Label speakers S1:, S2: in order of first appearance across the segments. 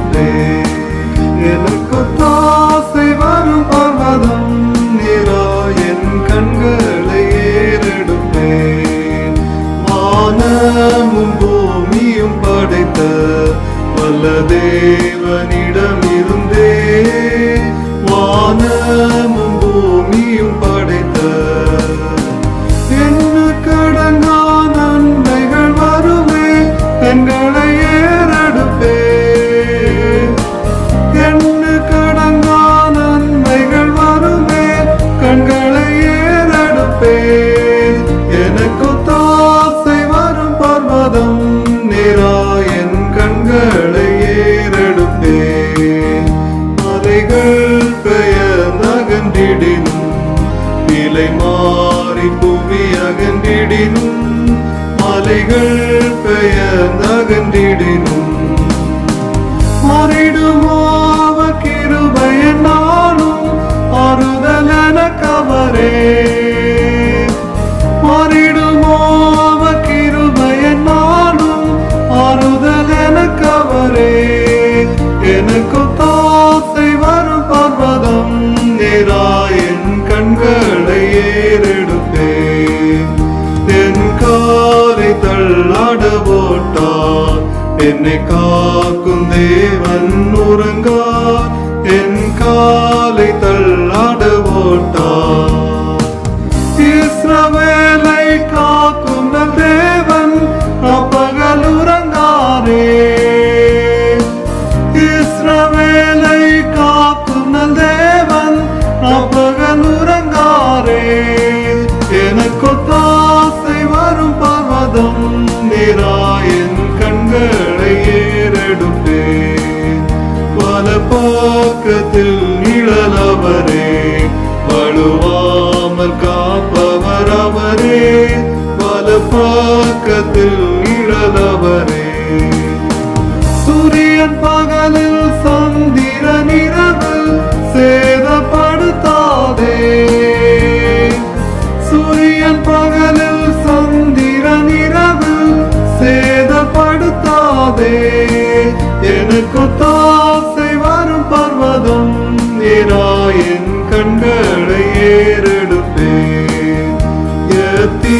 S1: கொண்டே எனக்கு தாசை வரும் பர்வதம் நிறா என் கண்களை ஏறெடுப்பேன். வானமும் பூமியும் படைத்த வல்ல தேவனிடம் இருந்தே வானமும் பூமியும் படைத்த அகன்றிடினும் நிலை மாறி புவி அகன்றிடினும் மலைகள் பெயர்ந்தகன்றிடினும் மறைடுமோ അരുളാടവോട്ടാൽ എന്നെ കാക്കും ദേവൻ ഉറങ്ങാ എൻ കാലൈ തള്ളാടവോട്ടാൽ நீராய் என் கண்களை ஏறெடுப்பேன் பல பாக்கத்தில் நிழலவரே வலுவாமல் காப்பவர் அவரே பல பாக்கத்தில் நிழலவரே. சூரியன் பகலில் சந்திர நிற ti.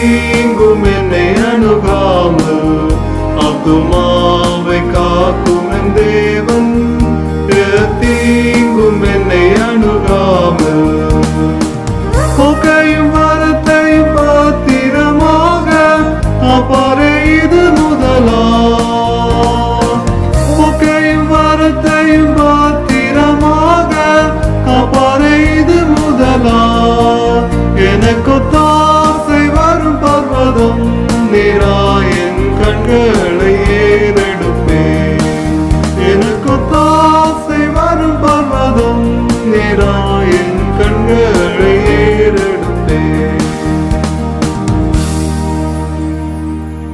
S1: மக்களை ஏறெடுப்பே எனக்கு தாசை வரும் பர்வதம் நேராயின்